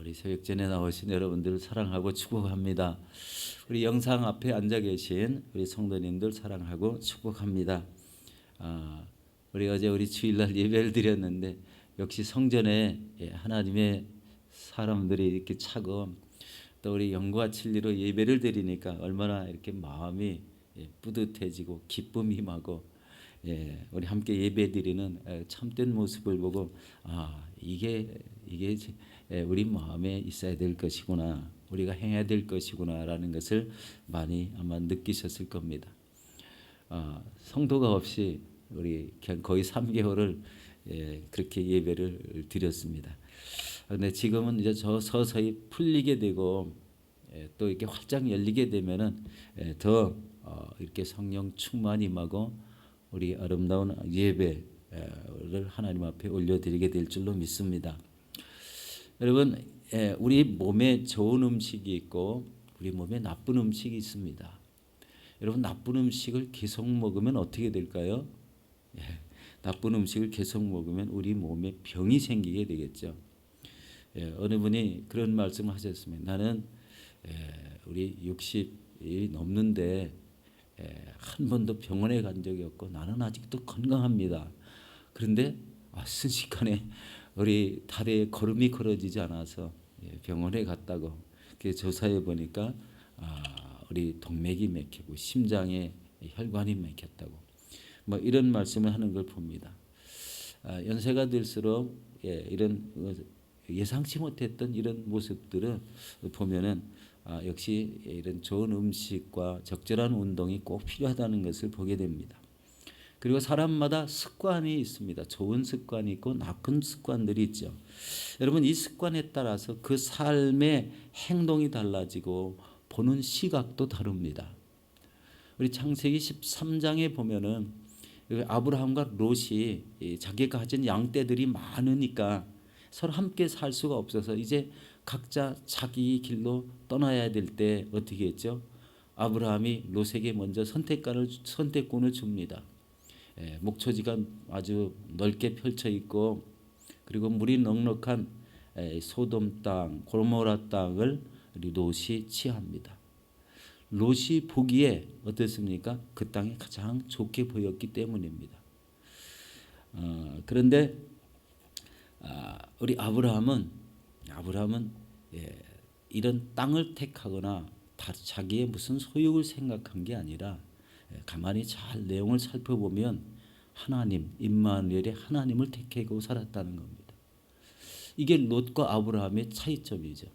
우리 새벽전에 나오신 여러분들 사랑하고 축복합니다. 우리 영상 앞에 앉아 계신 우리 성도님들 사랑하고 축복합니다. 아, 우리 어제 우리 주일날 예배를 드렸는데 역시 성전에 예, 하나님의 사람들이 이렇게 차고 또 우리 영과 진리로 예배를 드리니까 얼마나 이렇게 마음이 예, 뿌듯해지고 기쁨이 임하고 예, 우리 함께 예배드리는 에, 참된 모습을 보고 아 이게 이게 지- 예, 우리 마음에 있어야 될 것이구나 우리가 행해야 될 것이구나라는 것을 많이 아마 느끼셨을 겁니다. 아, 성도가 없이 우리 거의 3개월을 예, 그렇게 예배를 드렸습니다. 그런데 지금은 이제 저 서서히 풀리게 되고 예, 또 이렇게 활짝 열리게 되면은 예, 더 어, 이렇게 성령 충만히 임하고 우리 아름다운 예배를 하나님 앞에 올려드리게 될 줄로 믿습니다. 여러분, 예, 우리 몸에 좋은 음식이 있고 우리 몸에 나쁜 음식이 있습니다. 여러분 나쁜 음식을 계속 먹으면 어떻게 될까요? 예, 나쁜 음식을 계속 먹으면 우리 몸에 병이 생기게 되겠죠. 예, 어느 분이 그런 말씀을 하셨습니다. 나는 예, 우리 60이 넘는데 예, 한 번도 병원에 간 적이 없고 나는 아직도 건강합니다. 그런데 아, 순식간에 우리 다리에 걸음이 걸어지지 않아서 예, 병원에 갔다고 그 조사해 보니까 아, 우리 동맥이 막히고 심장에 혈관이 막혔다고 뭐 이런 말씀을 하는 걸 봅니다. 아, 연세가 들수록 예, 이런 어, 예상치 못했던 이런 모습들을 보면은 아, 역시 이런 좋은 음식과 적절한 운동이 꼭 필요하다는 것을 보게 됩니다. 그리고 사람마다 습관이 있습니다. 좋은 습관이 있고 나쁜 습관들이 있죠. 여러분 이 습관에 따라서 그 삶의 행동이 달라지고 보는 시각도 다릅니다. 우리 창세기 13장에 보면은 여기 아브라함과 롯이 이 자기가 가진 양떼들이 많으니까 서로 함께 살 수가 없어서 이제 각자 자기 길로 떠나야 될 때 어떻게 했죠? 아브라함이 롯에게 먼저 선택권을 선택권을 줍니다. 예, 목초지가 아주 넓게 펼쳐 있고 그리고 물이 넉넉한 에, 소돔 땅, 고모라 땅을 우리 롯이 취합니다. 롯이 보기에 어떻습니까? 그 땅이 가장 좋게 보였기 때문입니다. 어, 그런데 아, 우리 아브라함은 아브라함은 예, 이런 땅을 택하거나 다 자기의 무슨 소유를 생각한 게 아니라 예, 가만히 잘 내용을 살펴보면 하나님 임마누엘의 하나님을 택하고 살았다는 겁니다. 이게 롯과 아브라함의 차이점이죠.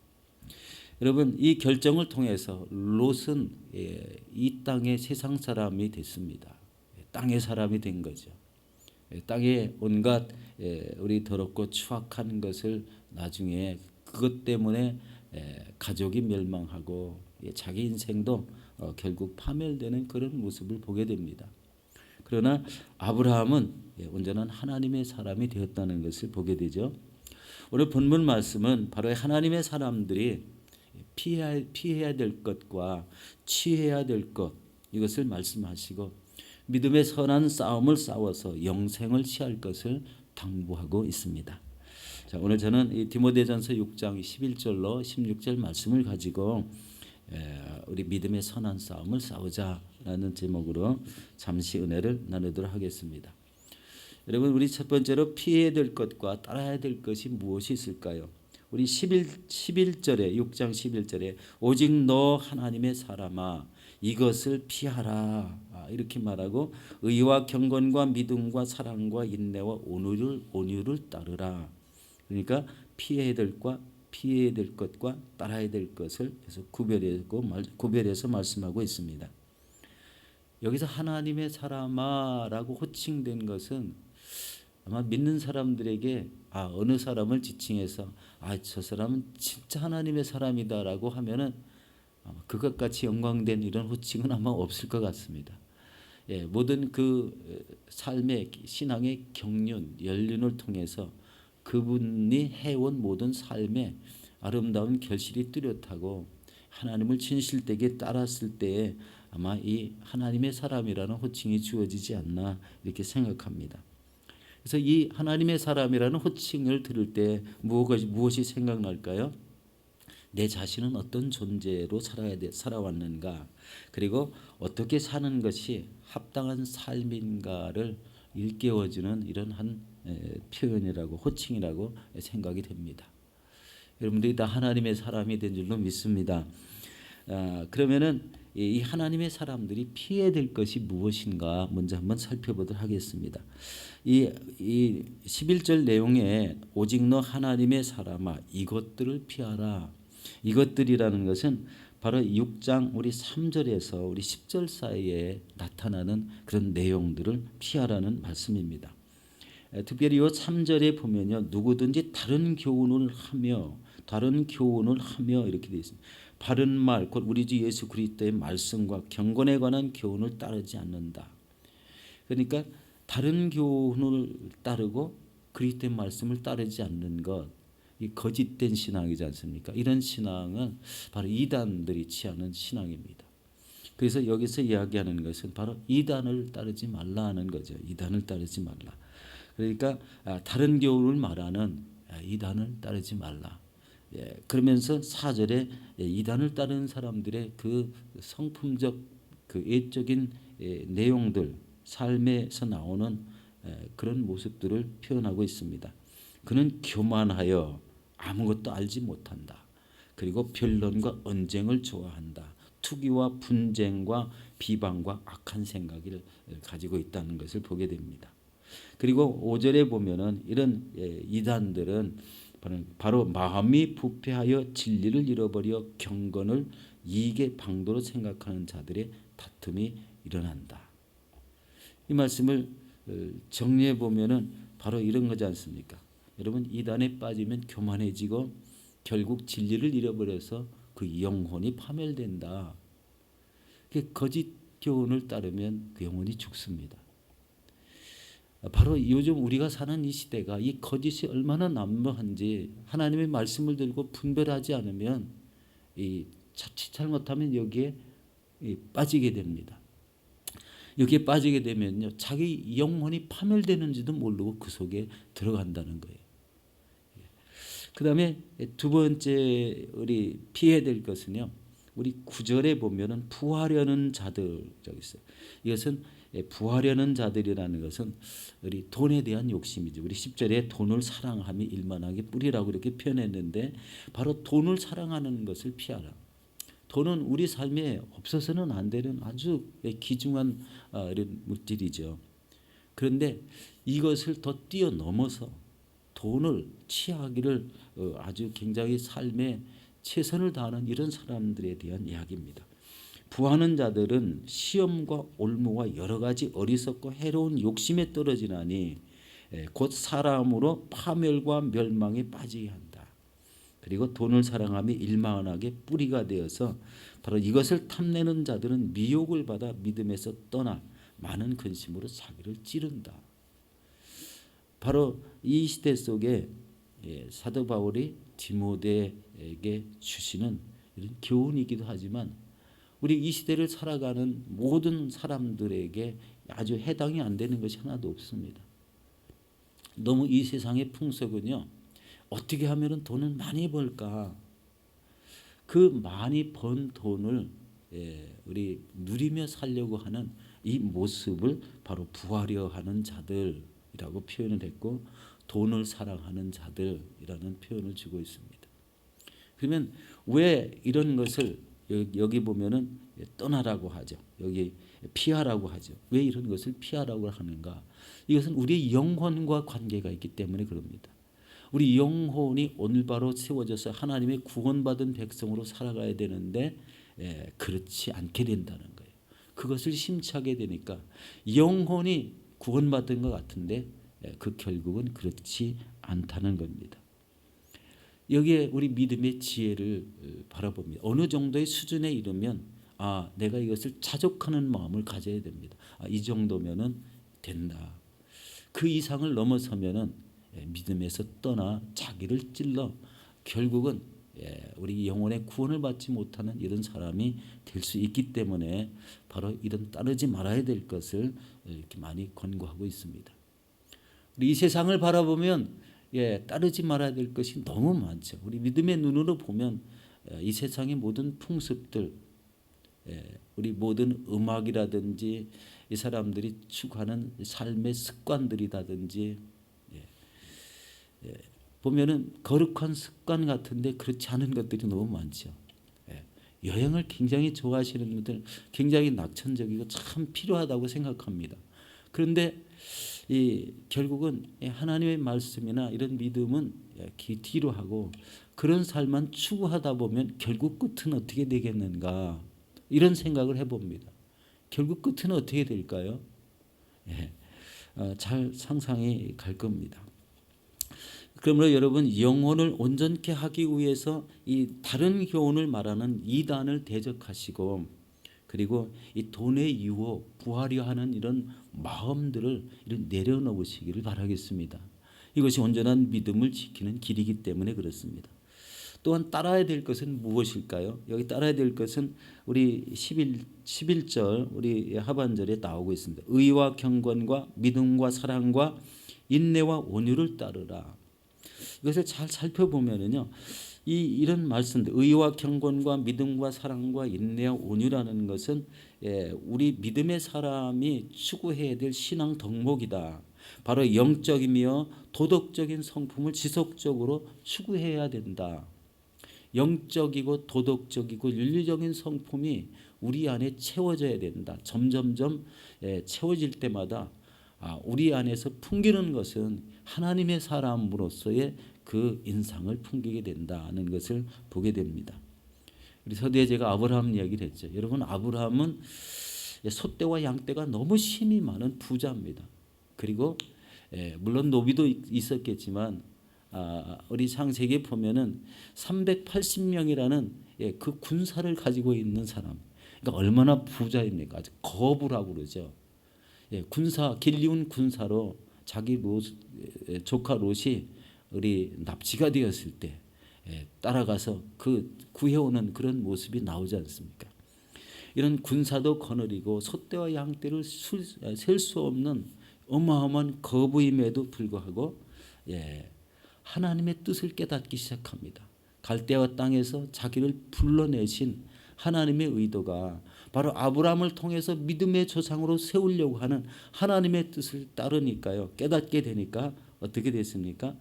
여러분 이 결정을 통해서 롯은 예, 이 땅의 세상 사람이 됐습니다. 예, 땅의 사람이 된 거죠. 예, 땅에 온갖 예, 우리 더럽고 추악한 것을 나중에 그것 때문에 예, 가족이 멸망하고 예, 자기 인생도 어, 결국 파멸되는 그런 모습을 보게 됩니다. 그러나 아브라함은 예, 온전한 하나님의 사람이 되었다는 것을 보게 되죠. 오늘 본문 말씀은 바로 하나님의 사람들이 피해야, 피해야 될 것과 취해야 될 것 이것을 말씀하시고 믿음의 선한 싸움을 싸워서 영생을 취할 것을 당부하고 있습니다. 자, 오늘 저는 이 디모데전서 6장 11절로 16절 말씀을 가지고 에, 우리 믿음의 선한 싸움을 싸우자라는 제목으로 잠시 은혜를 나누도록 하겠습니다. 여러분 우리 첫 번째로 피해야 될 것과 따라야 될 것이 무엇이 있을까요? 우리 11 11절에 6장 11절에 오직 너 하나님의 사람아 이것을 피하라 아, 이렇게 말하고 의와 경건과 믿음과 사랑과 인내와 온유를 온유를 따르라. 그러니까 피해야 될 것과 피해야 될 것과 따라야 될 것을 계속 구별하고 구별해서 말씀하고 있습니다. 여기서 하나님의 사람아라고 호칭된 것은 아마 믿는 사람들에게 아 어느 사람을 지칭해서 아 저 사람은 진짜 하나님의 사람이다라고 하면은 아마 그것 같이 영광된 이런 호칭은 아마 없을 것 같습니다. 예, 모든 그 삶의 신앙의 경륜, 연륜을 통해서 그분이 해온 모든 삶의 아름다운 결실이 뚜렷하고 하나님을 진실되게 따랐을 때에 아마 이 하나님의 사람이라는 호칭이 주어지지 않나 이렇게 생각합니다. 그래서 이 하나님의 사람이라는 호칭을 들을 때 무엇이 무엇이 생각날까요? 내 자신은 어떤 존재로 살아야 돼, 살아왔는가 그리고 어떻게 사는 것이 합당한 삶인가를 일깨워주는 이런 한 에, 표현이라고 호칭이라고 생각이 됩니다. 여러분들이 다 하나님의 사람이 된 줄로 믿습니다. 아, 그러면은 이 하나님의 사람들이 피해야 될 것이 무엇인가 먼저 한번 살펴보도록 하겠습니다. 이, 이 11절 내용에 오직 너 하나님의 사람아 이것들을 피하라. 이것들이라는 것은 바로 6장 우리 3절에서 우리 10절 사이에 나타나는 그런 내용들을 피하라는 말씀입니다. 에, 특별히 이 3절에 보면요. 누구든지 다른 교훈을 하며 다른 교훈을 하며 이렇게 되어 있습니다. 바른 말, 곧 우리 주 예수 그리스도의 말씀과 경건에 관한 교훈을 따르지 않는다. 그러니까 다른 교훈을 따르고 그리스도의 말씀을 따르지 않는 것, 이 거짓된 신앙이지 않습니까? 이런 신앙은 바로 이단들이 취하는 신앙입니다. 그래서 여기서 이야기하는 것은 바로 이단을 따르지 말라 하는 거죠. 이단을 따르지 말라. 그러니까 아, 다른 교훈을 말하는 아, 이단을 따르지 말라. 예, 그러면서 사절에 예, 이단을 따르는 사람들의 그 성품적 그 애적인 예, 내용들 삶에서 나오는 예, 그런 모습들을 표현하고 있습니다. 그는 교만하여 아무것도 알지 못한다. 그리고 변론과 언쟁을 좋아한다. 투기와 분쟁과 비방과 악한 생각을 가지고 있다는 것을 보게 됩니다. 그리고 5절에 보면은 이런 예, 이단들은 바로, 마음이 부패하여 진리를 잃어버려 경건을 이익의 방도로 생각하는 자들의 다툼이 일어난다. 이 말씀을 어, 정리해 보면은 바로 이런 거지 않습니까? 여러분 이단에 빠지면 교만해지고 결국 진리를 잃어버려서 그 영혼이 파멸된다. 그 거짓 교훈을 따르면 그 영혼이 죽습니다. 바로 요즘 우리가 사는 이 시대가 이 거짓이 얼마나 난무한지 하나님의 말씀을 들고 분별하지 않으면 이 자칫 잘못하면 여기에 빠지게 됩니다. 여기에 빠지게 되면요 자기 영혼이 파멸되는지도 모르고 그 속에 들어간다는 거예요. 그 다음에 두 번째 우리 피해야 될 것은요. 우리 구절에 보면은 부하려는 자들 저기 있어요. 이것은 부하려는 자들이라는 것은 우리 돈에 대한 욕심이죠. 우리 10절에 돈을 사랑함이 일만하게 뿌리라고 이렇게 표현했는데 바로 돈을 사랑하는 것을 피하라. 돈은 우리 삶에 없어서는 안 되는 아주 귀중한 아, 이런 물질이죠. 그런데 이것을 더 뛰어넘어서 돈을 취하기를 어, 아주 굉장히 삶에 최선을 다하는 이런 사람들에 대한 이야기입니다. 부하는 자들은 시험과 올무와 여러 가지 어리석고 해로운 욕심에 떨어지나니 예, 곧 사람으로 파멸과 멸망에 빠지게 한다. 그리고 돈을 사랑하며 일만하게 뿌리가 되어서 바로 이것을 탐내는 자들은 미혹을 받아 믿음에서 떠나 많은 근심으로 자기를 찌른다. 바로 이 시대 속에 예, 사도 바울이 디모데에게 주시는 이런 교훈이기도 하지만 우리 이 시대를 살아가는 모든 사람들에게 아주 해당이 안 되는 것이 하나도 없습니다. 너무 이 세상의 풍속은요. 어떻게 하면 돈을 많이 벌까? 그 많이 번 돈을 예, 우리 누리며 살려고 하는 이 모습을 바로 부하려 하는 자들이라고 표현을 했고 돈을 사랑하는 자들이라는 표현을 주고 있습니다. 그러면 왜 이런 것을 여기 보면은 떠나라고 하죠. 여기 피하라고 하죠. 왜 이런 것을 피하라고 하는가? 이것은 우리의 영혼과 관계가 있기 때문에 그럽니다. 우리 영혼이 오늘 바로 세워져서 하나님의 구원받은 백성으로 살아가야 되는데 예, 그렇지 않게 된다는 거예요. 그것을 심취하게 되니까 영혼이 구원받은 것 같은데 예, 그 결국은 그렇지 않다는 겁니다. 여기에 우리 믿음의 지혜를 어, 바라봅니다. 어느 정도의 수준에 이르면 아 내가 이것을 자족하는 마음을 가져야 됩니다. 아, 이 정도면은 된다. 그 이상을 넘어서면은 예, 믿음에서 떠나 자기를 찔러 결국은 예, 우리 영혼의 구원을 받지 못하는 이런 사람이 될 수 있기 때문에 바로 이런 따르지 말아야 될 것을 이렇게 많이 권고하고 있습니다. 이 세상을 바라보면 예, 따르지 말아야 될 것이 너무 많죠. 우리 믿음의 눈으로 보면 어, 이 세상의 모든 풍습들, 예, 우리 모든 음악이라든지 이 사람들이 추구하는 삶의 습관들이라든지 예, 예, 보면은 거룩한 습관 같은데 그렇지 않은 것들이 너무 많죠. 예, 여행을 굉장히 좋아하시는 분들 굉장히 낙천적이고 참 필요하다고 생각합니다. 그런데 이 결국은 이 하나님의 말씀이나 이런 믿음은 예, 기- 뒤로 하고 그런 삶만 추구하다 보면 결국 끝은 어떻게 되겠는가 이런 생각을 해봅니다. 결국 끝은 어떻게 될까요? 예, 어, 잘 상상이 갈 겁니다. 그러므로 여러분 영혼을 온전케 하기 위해서 이 다른 교훈을 말하는 이단을 대적하시고 그리고 이 돈의 유혹, 부하려 하는 이런 마음들을 이런 내려놓으시기를 바라겠습니다. 이것이 온전한 믿음을 지키는 길이기 때문에 그렇습니다. 또한 따라야 될 것은 무엇일까요? 여기 따라야 될 것은 우리 11, 11절 우리 하반절에 나오고 있습니다. 의와 경건과 믿음과 사랑과 인내와 온유를 따르라. 이것을 잘 살펴보면은요. 이 이런 말씀들 의와 경건과 믿음과 사랑과 인내와 온유라는 것은 예, 우리 믿음의 사람이 추구해야 될 신앙 덕목이다. 바로 영적이며 도덕적인 성품을 지속적으로 추구해야 된다. 영적이고 도덕적이고 윤리적인 성품이 우리 안에 채워져야 된다. 점점점 예, 채워질 때마다 아, 우리 안에서 풍기는 것은 하나님의 사람으로서의 그 인상을 풍기게 된다는 것을 보게 됩니다. 우리 서두에 제가 아브라함 이야기를 했죠. 여러분 아브라함은 소떼와 양떼가 너무 힘이 많은 부자입니다. 그리고 예, 물론 노비도 있- 있었겠지만 아, 우리 창세기에 보면은 380명이라는 예, 그 군사를 가지고 있는 사람. 그러니까 얼마나 부자입니까? 아주 거부라고 그러죠. 예, 군사 길리운 군사로 자기 로, 예, 조카 롯이 우리 납치가 되었을 때 예, 따라가서 그 구해오는 그런 모습이 나오지 않습니까? 이런 군사도 거느리고 소떼와 양떼를 셀 수 없는 어마어마한 거부임에도 불구하고 예, 하나님의 뜻을 깨닫기 시작합니다. 갈대아 땅에서 자기를 불러내신 하나님의 의도가 바로 아브라함을 통해서 믿음의 조상으로 세우려고 하는 하나님의 뜻을 따르니까요. 깨닫게 되니까 어떻게 됐습니까?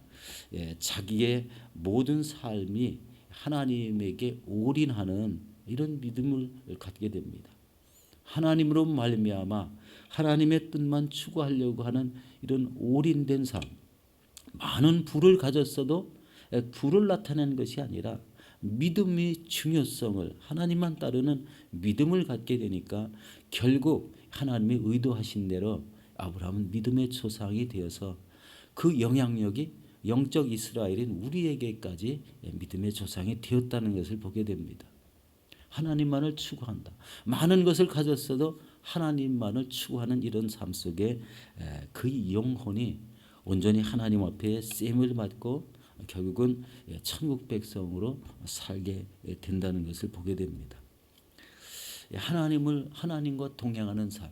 예, 자기의 모든 삶이 하나님에게 올인하는 이런 믿음을 갖게 됩니다. 하나님으로 말미암아 하나님의 뜻만 추구하려고 하는 이런 올인된 삶. 많은 부를 가졌어도 부를 나타내는 것이 아니라 믿음의 중요성을 하나님만 따르는 믿음을 갖게 되니까 결국 하나님이 의도하신 대로 아브라함은 믿음의 조상이 되어서 그 영향력이 영적 이스라엘인 우리에게까지 믿음의 조상이 되었다는 것을 보게 됩니다. 하나님만을 추구한다. 많은 것을 가졌어도 하나님만을 추구하는 이런 삶 속에 그 영혼이 온전히 하나님 앞에 쌤을 받고 결국은 천국 백성으로 살게 된다는 것을 보게 됩니다. 하나님을 하나님과 동행하는 삶,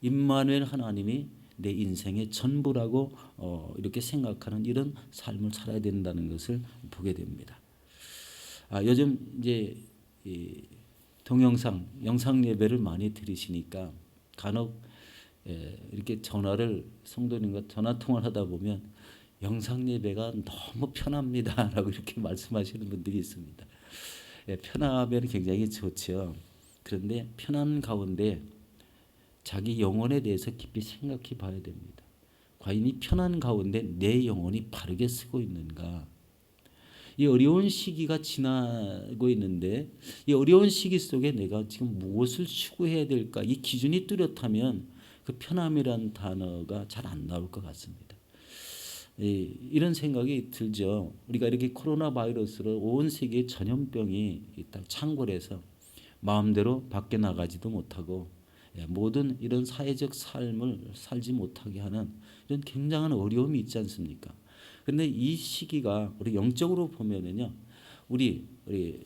임마누엘 하나님이 내 인생의 전부라고 어, 이렇게 생각하는 이런 삶을 살아야 된다는 것을 보게 됩니다. 아, 요즘 이제 이 동영상 영상 예배를 많이 들으시니까 간혹 예, 이렇게 전화를 성도님과 전화 통화를 하다 보면 영상 예배가 너무 편합니다라고 이렇게 말씀하시는 분들이 있습니다. 예, 편하면 굉장히 좋죠. 그런데 편한 가운데 자기 영혼에 대해서 깊이 생각해 봐야 됩니다. 과연 이 편한 가운데 내 영혼이 바르게 쓰고 있는가? 이 어려운 시기가 지나고 있는데 이 어려운 시기 속에 내가 지금 무엇을 추구해야 될까? 이 기준이 뚜렷하면 그 편함이란 단어가 잘 안 나올 것 같습니다. 이, 이런 생각이 들죠. 우리가 이렇게 코로나 바이러스로 온 세계에 전염병이 딱 창궐해서 마음대로 밖에 나가지도 못하고 예, 모든 이런 사회적 삶을 살지 못하게 하는 이런 굉장한 어려움이 있지 않습니까? 그런데 이 시기가 우리 영적으로 보면은요, 우리 우리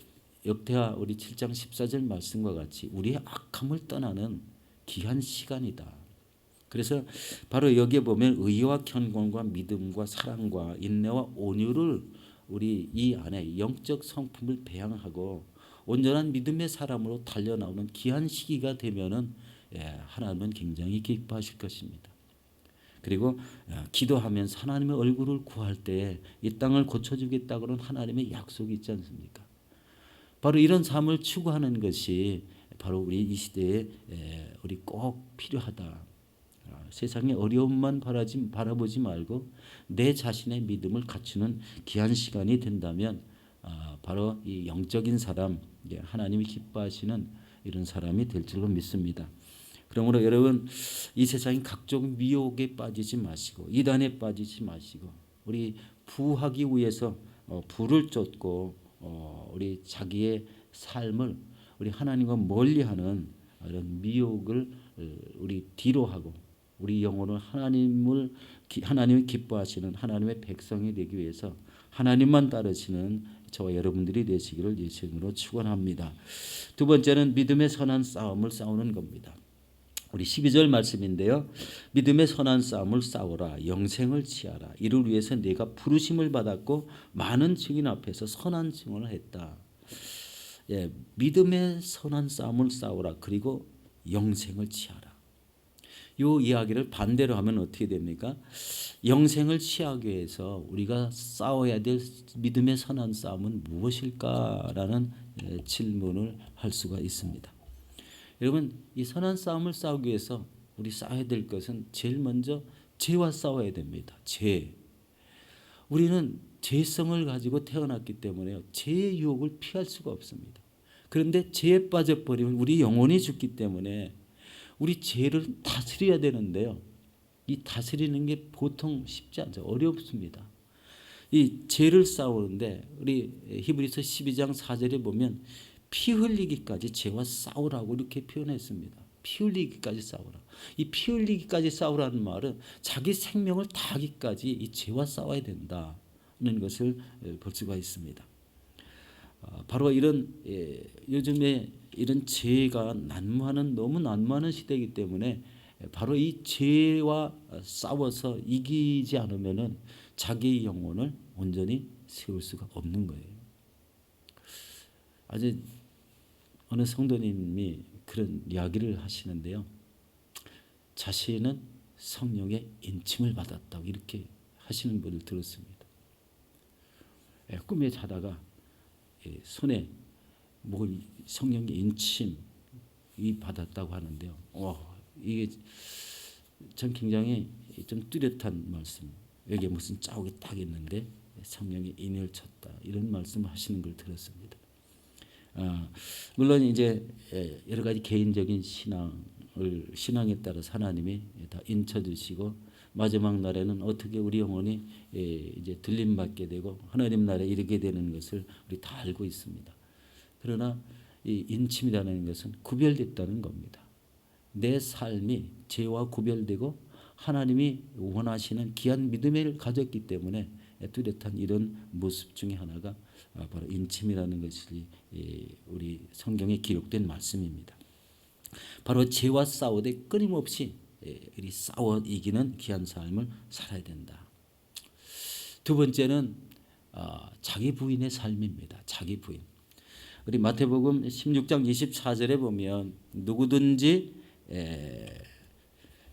역대하 우리 7장 14절 말씀과 같이 우리의 악함을 떠나는 귀한 시간이다. 그래서 바로 여기에 보면 의와 견곤과 믿음과 사랑과 인내와 온유를 우리 이 안에 영적 성품을 배양하고 온전한 믿음의 사람으로 달려 나오는 귀한 시기가 되면은 예, 하나님은 굉장히 기뻐하실 것입니다. 그리고 어, 기도하면서 하나님의 얼굴을 구할 때이 땅을 고쳐주겠다고는 하나님의 약속이 있지 않습니까? 바로 이런 삶을 추구하는 것이 바로 우리 이 시대에 에, 우리 꼭 필요하다. 아, 세상의 어려움만 바라지, 바라보지 말고 내 자신의 믿음을 갖추는 귀한 시간이 된다면 아, 바로 이 영적인 사람, 예, 하나님이 기뻐하시는 이런 사람이 될 줄로 믿습니다. 그러므로 여러분 이 세상의 각종 미혹에 빠지지 마시고 이단에 빠지지 마시고 우리 부하기 위해서 어, 부를 쫓고 어, 우리 자기의 삶을 우리 하나님과 멀리하는 이런 미혹을 어, 우리 뒤로 하고 우리 영혼을 하나님을 기- 하나님이 기뻐하시는 하나님의 백성이 되기 위해서 하나님만 따르시는 저와 여러분들이 되시기를 예수님으로 축원합니다. 두 번째는 믿음의 선한 싸움을 싸우는 겁니다. 우리 12절 말씀인데요. 믿음의 선한 싸움을 싸워라. 영생을 취하라. 이를 위해서 내가 부르심을 받았고 많은 증인 앞에서 선한 증언을 했다. 예, 믿음의 선한 싸움을 싸워라. 그리고 영생을 취하라. 이 이야기를 반대로 하면 어떻게 됩니까? 영생을 취하기 위해서 우리가 싸워야 될 믿음의 선한 싸움은 무엇일까라는 예, 질문을 할 수가 있습니다. 여러분 이 선한 싸움을 싸우기 위해서 우리 싸워야 될 것은 제일 먼저 죄와 싸워야 됩니다. 죄. 우리는 죄성을 가지고 태어났기 때문에 죄의 유혹을 피할 수가 없습니다. 그런데 죄에 빠져버리면 우리 영혼이 죽기 때문에 우리 죄를 다스려야 되는데요. 이 다스리는 게 보통 쉽지 않죠. 어렵습니다. 이 죄를 싸우는데 우리 히브리서 12장 4절에 보면 피 흘리기까지 죄와 싸우라고 이렇게 표현했습니다. 피 흘리기까지 싸우라. 이 피 흘리기까지 싸우라는 말은 자기 생명을 다하기까지 이 죄와 싸워야 된다는 것을 볼 수가 있습니다. 아, 바로 이런 예, 요즘에 이런 죄가 난무하는 너무 난무하는 시대이기 때문에 바로 이 죄와 싸워서 이기지 않으면은 자기 영혼을 온전히 세울 수가 없는 거예요. 아주 어느 성도님이 그런 이야기를 하시는데요. 자신은 성령의 인침을 받았다고 이렇게 하시는 분을 들었습니다. 예, 꿈에 자다가 예, 손에 뭘 성령의 인침이 받았다고 하는데요. 어, 이게 전 굉장히 좀 뚜렷한 말씀. 여기에 무슨 자국이 딱 있는데 성령의 인을 쳤다 이런 말씀을 하시는 걸 들었습니다. 아, 물론 이제 예, 여러 가지 개인적인 신앙을 신앙에 따라서 하나님이 다 인쳐 주시고 마지막 날에는 어떻게 우리 영혼이 예, 이제 들림 받게 되고 하나님 나라에 이르게 되는 것을 우리 다 알고 있습니다. 그러나 이 인침이라는 것은 구별됐다는 겁니다. 내 삶이 죄와 구별되고 하나님이 원하시는 귀한 믿음을 가졌기 때문에 뚜렷한 이런 모습 중에 하나가 아, 바로 인침이라는 것이 예, 우리 성경에 기록된 말씀입니다. 바로 죄와 싸우되 끊임없이 예, 우리 싸워 이기는 귀한 삶을 살아야 된다. 두 번째는 아, 자기 부인의 삶입니다. 자기 부인. 우리 마태복음 16장 24절에 보면 누구든지 에,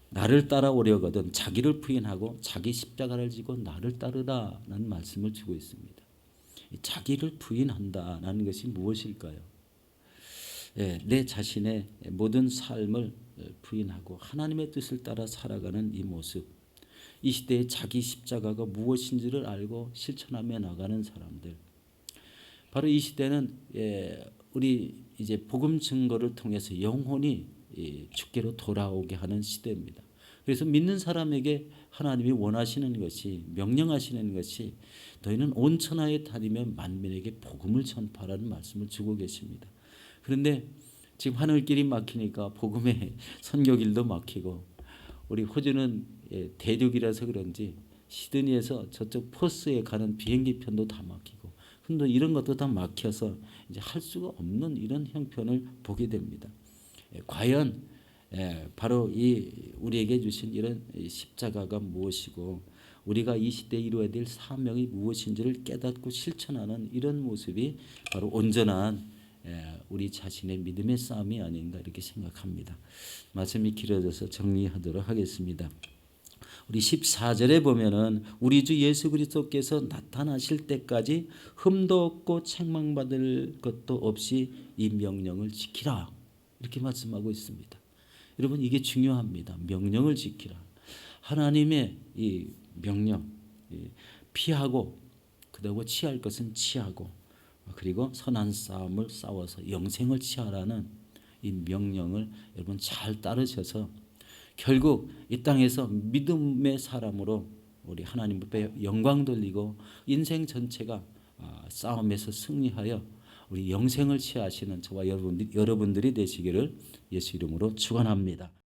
나를 따라오려거든 자기를 부인하고 자기 십자가를 지고 나를 따르라는 말씀을 주고 있습니다. 이 자기를 부인한다라는 것이 무엇일까요? 예, 내 자신의 모든 삶을 부인하고 하나님의 뜻을 따라 살아가는 이 모습. 이 시대에 자기 십자가가 무엇인지를 알고 실천하며 나가는 사람들. 바로 이 시대는 예, 우리 이제 복음 증거를 통해서 영혼이 이 주께로 돌아오게 하는 시대입니다. 그래서 믿는 사람에게 하나님이 원하시는 것이 명령하시는 것이 너희는 온 천하에 다니며 만민에게 복음을 전파라는 말씀을 주고 계십니다. 그런데 지금 하늘길이 막히니까 복음의 선교길도 막히고 우리 호주는 예, 대륙이라서 그런지 시드니에서 저쪽 포스에 가는 비행기 편도 다 막히고 근데 이런 것도 다 막혀서 이제 할 수가 없는 이런 형편을 보게 됩니다. 예, 과연 예, 바로 이 우리에게 주신 이런 이 십자가가 무엇이고 우리가 이 시대에 이루어야 될 사명이 무엇인지를 깨닫고 실천하는 이런 모습이 바로 온전한 예, 우리 자신의 믿음의 싸움이 아닌가 이렇게 생각합니다. 말씀이 길어져서 정리하도록 하겠습니다. 우리 14절에 보면은 우리 주 예수 그리스도께서 나타나실 때까지 흠도 없고 책망받을 것도 없이 이 명령을 지키라. 이렇게 말씀하고 있습니다. 여러분 이게 중요합니다. 명령을 지키라. 하나님의 이 명령 이 피하고 그다고 취할 것은 취하고 그리고 선한 싸움을 싸워서 영생을 취하라는 이 명령을 여러분 잘 따르셔서 결국 이 땅에서 믿음의 사람으로 우리 하나님 앞에 영광 돌리고 인생 전체가 아, 싸움에서 승리하여 우리 영생을 취하시는 저와 여러분들, 여러분들이 되시기를 예수 이름으로 축원합니다.